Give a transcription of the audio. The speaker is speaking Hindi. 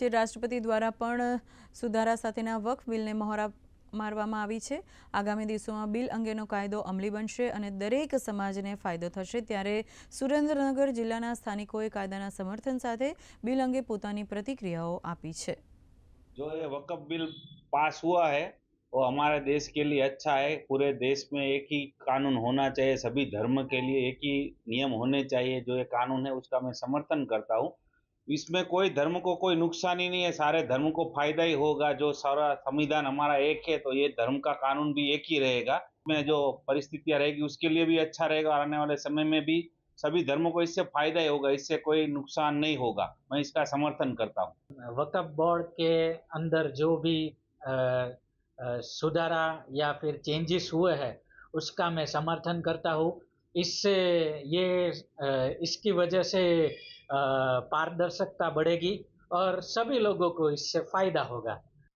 વચ્ચે રાષ્ટ્રપતિ દ્વારા પણ સુધારા સાથેના વક્ફ બિલને મહોરા મારવામાં આવી છે આગામી દિવસોમાં બિલ અંગેનો કાયદો અમલી બનશે અને દરેક સમાજને ફાયદો થશે ત્યારે સુરેન્દ્રનગર જિલ્લાના સ્થાનિકોએ કાયદાના સમર્થન સાથે બિલ અંગે પોતાની પ્રતિક્રિયાઓ આપી છે जो ये वक्फ बिल पास हुआ है वो हमारे देश के लिए अच्छा है पूरे देश में एक ही कानून होना चाहिए सभी धर्म के लिए एक ही नियम होने चाहिए जो ये कानून है उसका मैं समर्थन करता हूँ इसमें कोई धर्म को कोई नुकसान ही नहीं है, सारे धर्म को फ़ायदा ही होगा। जो सारा संविधान हमारा एक है तो ये धर्म का कानून भी एक ही रहेगा। में जो परिस्थितियाँ रहेगी, उसके लिए भी अच्छा रहेगा और आने वाले समय में भी सभी धर्मों को इससे फ़ायदा ही होगा, इससे कोई नुकसान नहीं होगा। मैं इसका समर्थन करता हूँ। वक्फ बोर्ड के अंदर जो भी सुधारा या फिर चेंजेस हुए हैं, उसका मैं समर्थन करता हूँ। इससे ये इसकी वजह से पारदर्शकता बढ़ेगी और सभी लोगों को इससे फ़ायदा होगा।